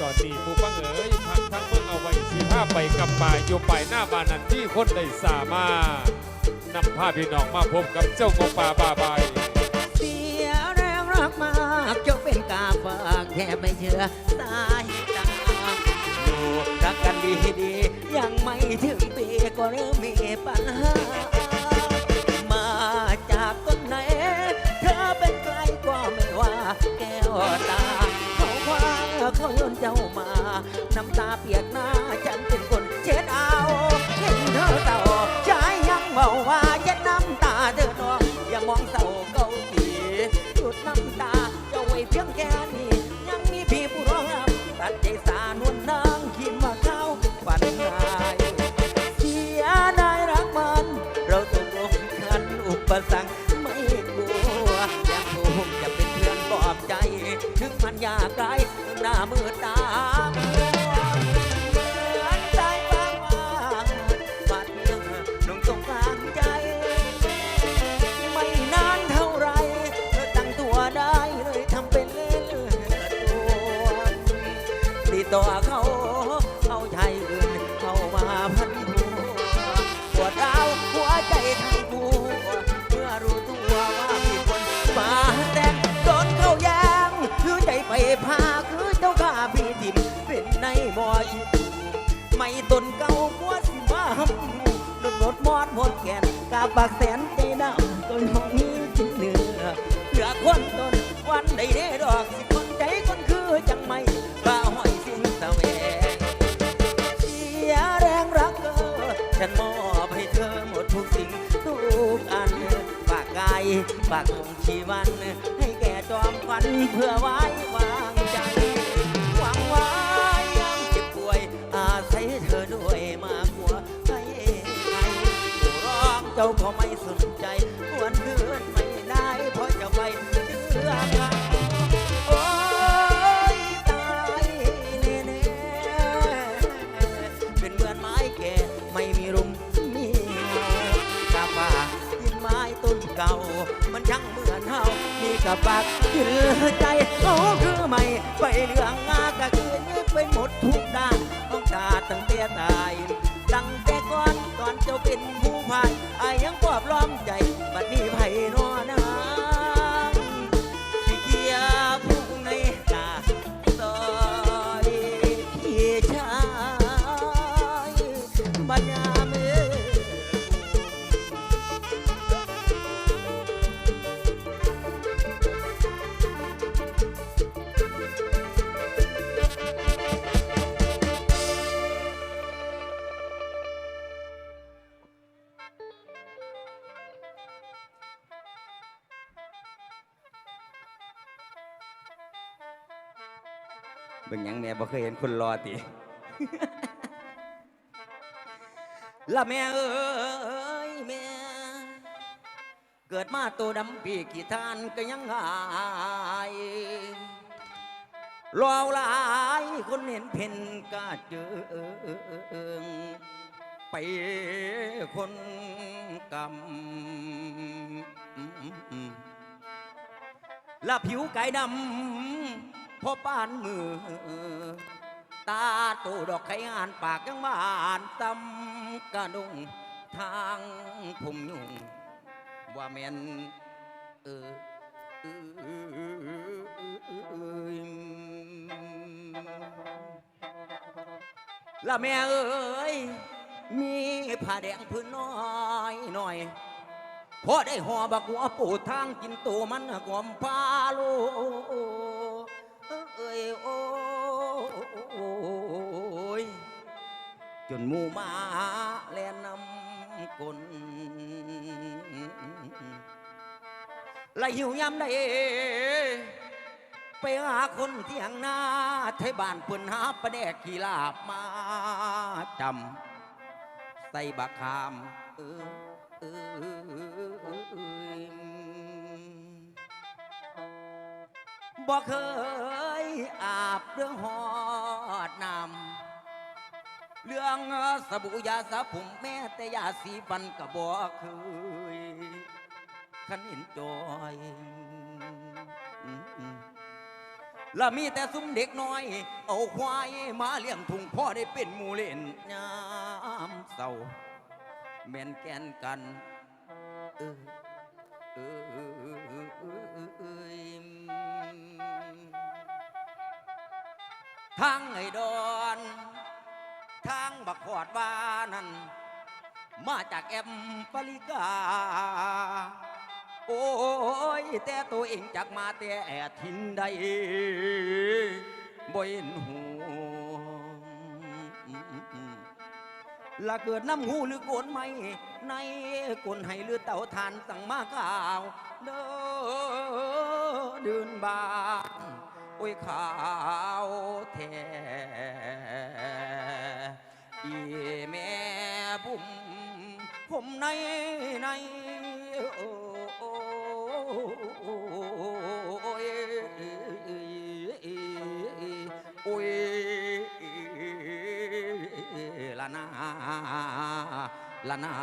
ตอนนี้ผู้ฟังเอ๋ยพักทั้งเมืองเอาไว้สีผ้าไปกับป่ายู่ไปหน้าบ้านนันที่คนได้สามารถนำผ้าพี่น้องมาพบกับเจ้าของป่าบาบายเสียแรงรักมากจ้าเป็นกาฝากแค่ไม่เชื่อสายตาอยู่รักกันดีดียังไม่ถึงปีก็เริ่มมีปัญหา มันยากไกลหน้ามือตาเหมือนใจบางว่าบาดเพียงลงตรงกลางใจไม่นานเท่าไรเธอตั้งตัวได้เลยทำเป็นเล่นตัวติดต่อเขาเอาใจ หมดแขนกาปากแสนใจดำต้นห้องนี้จินเหนือเหลือคนตนวันใดเด้ดอกสิคนใจคนคือจังไม่บ้าห้อยสิ้นแสวงเสียแรงรักเธอฉันมอบให้เธอหมดทุกสิ่งทุกอันฝากกายฝากดวงชีวัน ให้แก่จอมควันเพื่อไว้ เจ้าก็ไม่สนใจหวนเคืนไม่ได้เพราะจะไปเชื่อกันโอ้ยตายแน่ๆเป็นเหมือนไม้แก่ไม่มีรุมมีเงากาฝากยินไม้ต้นเก่า มันช่างเหมือนเฮามีกับปากที่เหลือใจเขาคือไม่ไปเรื่องงากะคืนนี้ไปหมดทุกด้านต้องตาตั้งแต่ตายตั้ง ผู้พา เบิ่งหยังแม่บ่เคยเห็นคนรอติ ละแม่เอ้ยแม่ เกิดมาตัวดำปีกี่ทานก็ยังหายรอหลายคนเห็นเพ่นกาเจอไปคนกำและผิวไก่ดำ พอปานมือ ตาโตดอกไข่งานปากยังบานตำกระดุงทางผมยุ่งว่าแม่นเออเออเออเออละแม่เอ้ย มีผ้าแดงพื้นน้อยหน่อยพอได้หอบักหัวปูทางกินตัวมันกอมพาลเอ้ยโอ้ ย จนหมูหมาแลนนำกลไล่หิวยำได้ไปหาคนเที่ยงหน้าไทยบ้านเพิ่นหาประแดกขี้ลาบมาจำใส่บักขามเออเอยบอกเคยอาบเรื่องหอ ดน้ำเรื่องสบู่ยาสระผมแม่แต่ยาสีฟันก็บอกเคยขันเห็นจอยและมีแต่ซุ้มเด็กน้อย เอาควายมาเลี้ยงทุงพ่อได้เป็นมูเล่นยามเศร้าแม่นแกนกันเออ ทางไอ้ดอนทางบักขอดว่านั่นมาจากแอมปริกา โอ้ย แต่ตัวเองจากมาแต่แอทินใดบ่เห็นหูละเกิดน้ำหูหรือโกนไม่ในกลให้หรือเต่าทานสั่งมาก่าว เด้อเดินบา อ้ยขาวแท้อีแม่บุ่มผมในในโอ้โอ้โอ้ยโอ้ยละนาละนา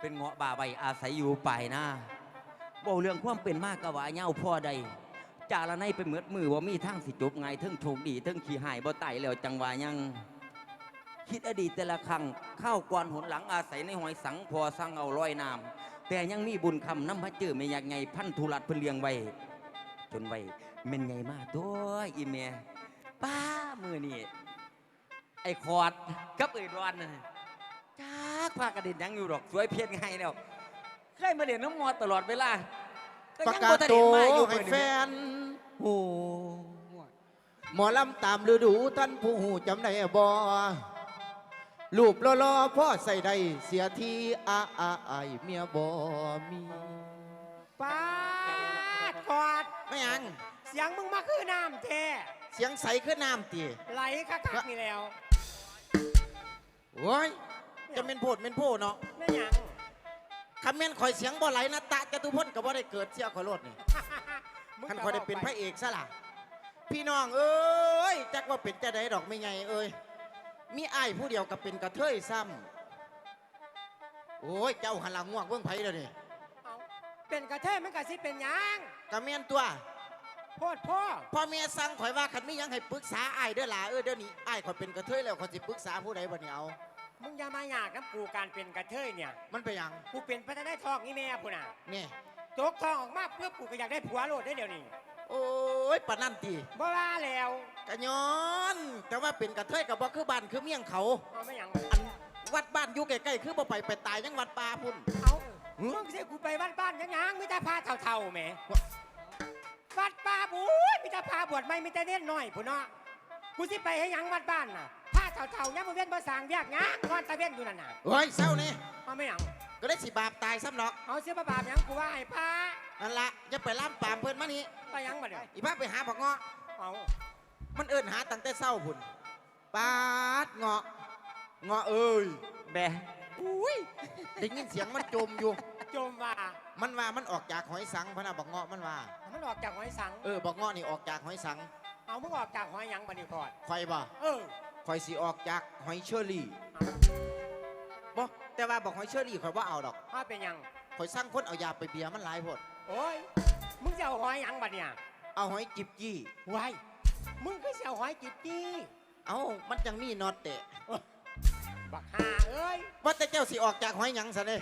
เป็นเงาะบ่าใบอาศัยอยู่ป่ายหน้าบ่เรื่องความเป็นมากกะว่าเหย้าพ่อใดจาละในไปเหมือดมือว่ามีทางสิจบไงเทิงโชคดีเทิงขี้หายบ่ไตแล้วจังวายัง คิดอดีตแต่ละครั้งข้าวกวนหนหลังอาศัยในหอยสังพอสั่งเอาร้อยน้ำแต่ยังมีบุญคำน้ำพระเจือไม่อยากไงพันธุรัตเพิ่นเลี้ยงไว้จนไว้เม่นไงมาตัวอีเมียป้ามือนี่ไอ้คอดกับเอ็ดวันน่ะจ้า กพากระเด็นยังอยู่ดอกสวยเพียรไงแล้วเคยมาเรียนน้ำมอตลอดเวลาประยังกาศบ่ทันตัเห็นวมาอยู่ให้มื้อแฟนี้นโอ้หมอลำตามฤดูท่านผู้หูจำได้บ่รูปรอๆพ่อใส่ได้เสียทีอาอาไอายเมียบ่มีปาดกอดไม่ยังเสียงมึงมาคือน้ำแท้เสียงใสขึ้นน้ำตีไหลคักๆนี่แล้วโอ้ย จะเป็นโพดเป็นโพเนาะไม่หยังคำเมนข่อยเสียงบ่ไหลนะตะจตุพลก็บ่ได้เกิดเสียข่อยรถนี่มึงคันก็ข่อยได้เป็นว้าพระเอกซะล่ะพี่น้องเอ้ยจักว่าเป็นจะได้ดอกไม่ไงเอ้ยมีอ้ายผู้เดียวกับเป็นกระเทยซ้ำโอ้ยเจ้าหันหลังง่วงเบิ่งไผเดี๋ยวนี้เอาเป็นกระเทยมันกะสิเป็นหยังกะเมียนตัวโพดพ่อพ่อแม่สั่งข่อยว่าคันมีหยังให้ปรึกษาอ้ายเด้อล่ะเออเดี๋ยวนี้อ้ายข่อยเป็นกระเทยแล้วข่อยสิปรึกษาผู้ใดบ่เนี่ยเอา มึงอย่ามาอยากกับกูการเป็นกระเทยเนี่ย มันไปนหยังกูเป็นพระได้ทองนี่แม่พุ่นน่ะนี่ โจกทองออกมาเพื่อกูก็อยากได้ผัวโลดได้เดี๋ยวนี้โอ้ยปานนั่นตีบ่ว่าแล้วกะย้อน แต่ว่าเป็นกระเทยกับบ่คือบ้านคือเมี่ยงเขา เอาไม่หยังอันวัดบ้านอยู่ใกล้ๆคือบ่ไปไปตายยังวัดป่าพุ่น เอามึงสิกูไปบ้านบ้านๆยังยังมีแต่พาเท่าๆแหมวัดป่าบุ้ยมีแต่พาบวชไม่มีแต่เน้นน้อยพุ่นเนาะกูสิไปให้หยังวัดบ้านน่ะพา เท่าๆยังบ่เว้นบ่สร้างเวียกหยังนอนตะเว้นอยู่นั่นน่ะเฮ้ยเศร้านี่เอาไม่หยังก็ได้สิบาปตายซ้ำเนาะเอาเสียบาปหยังกูว่าให้พานั่นละอย่าไปล่ามปามเพิ่นมานี่ไปหยังมาเดี๋ยวอีพาไปหาบักเงาะ เอามันเอิ้นหาตั้งแต่เศร้าพุ่นปาดเงาะ เงาะเอ้ยแบะอุ้ยได้ยินเสียงมันจมอยู่โจมว่ามันว่ามันออกจากหอยสังพะนะบักเงาะมันว่า มันออกจากหอยสัง เออบักเงาะนี่ออกจากหอยสังเอามึงออกจากหอยหยังบัดนี้ก่อนข่อยบ่เออ ข่อยสิออกจากหอยเชอรี่บ่แต่ว่าบอกหอยเชอรี่ข่อยว่าเอาดอกเอาเป็นหยังข่อยสั่งคนเอายาไปเบียร์มันหลายโพดโอ้ย มึงจะเอาหอยหยังบัดเนี่ยเอาหอยจิบจี้ไว้มึงคือสิเอาหอยจิบจี้เอามันจังมีน็อตเตะบักห่าเอ้ยว่าแต่เจ้าสิออกจากหอยหยังซะเด้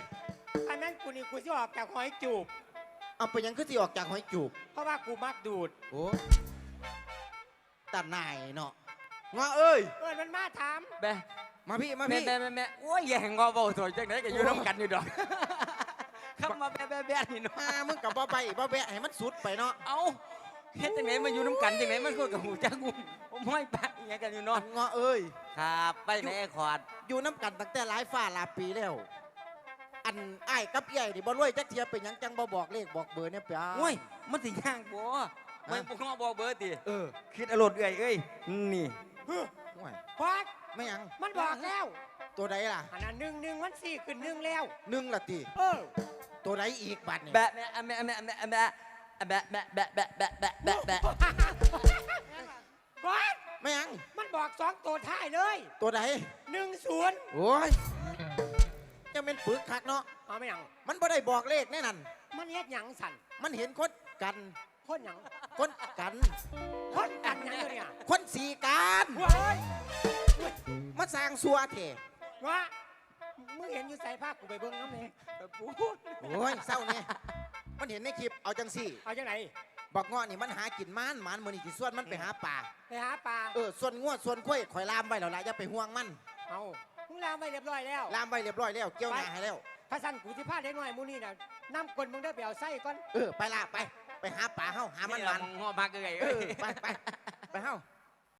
อันนั้นกูนี่กูสิออกจากหอยจูบ เอาไปหยังคือสิออกจากหอยจูบ เพราะว่ากูมักดูด โอ้ตัดนายเนาะ งอเอ้ยเออมันมาถามแบะมาพี่มาแม่พี่แม่แม่แม่โอ้ยแย่งงอเบาสวยจังไหนก็อยู่น้ำกันอยู่ดอกคำมาแบะแบะแบะนี่เนาะมามึงกับบ่ไปบ่แบะให้มันสุดไปเนาะเอาเฮ็ดจังไหนมาอยู่น้ำกันจังไหนมันก็กับหูจักงูผมห้อยปากอหย่างกันอยู่อัเนาะนงอเอ้ย ครับไปไหนไอ้ขอดอยู่น้ำกันตั้งแต่หลายฟ้าหลายปีแล้ว อันอ้ายกับใหญ่นี่บ่รวยจักเทียเป็นหยังจังบ่บอกเลขบอกเบอร์เนี่ยเปีย โอ้ยมันสิย่างบ่ไม่พวกงอบอกเบอร์ติเออคิดอรรถเอ้ยเอ้ยนี่ โอ้ยพอดไม่หยังมันบอกแล้วตัวใดล่ะอันนั้นหนึ่งหนึ่งมันสี่ขึ้นหนึ่งแล้ว หนึ่งละติเออตัวใดอีกบัดนี่แบะแบะแบะแบะแบะแบะแบะแบะแบะแบะแบะแบะแบะแบะพอดไม่หยังมันบอกสองตัวท้ายเลยตัวใดหนึ่งศูนย์โอ้ยจะจะเป็นปึกคักเนาะเอาไม่หยังมันบ่ได้บอกเลขแน่นั่นมันเฮ็ดหยังสั่นมันเห็นคนกันคนหยังคนกันคนกันหยังอยู่เนี่ยคนสีการว้ายมาสร้างสัวเถว่ามึงเห็นอยู่ใส่ผ้ากูไปเบิ่งน้ำเนี่ยปูโอ้ยเศร้าเนี่ยมันเห็นในคลิปเอาจังสี่เอาจังไหนบอกงอนี่มันหากินมันมันมือนี่สิส่วนมันไปหาป่าไปหาปลาเออส่วนงวดส่วนกล้วยข่อยลามไว้แล้วล่ะอย่าไปห่วงมันเอามึงลามไปเรียบร้อยแล้วลามไว้เรียบร้อยแล้วเกี่ยวหน้าให้แล้วถ้าสั่นกูสิพาเด็กน้อยหมูนี่น่ะน้ำกลนมึงได้ไปเอาไส้ก่อนเออไปละไป ไปหาป่าเฮาหามันล่ะมันมองงอมากเลยเอเอ้อยไปไปไปเฮาไ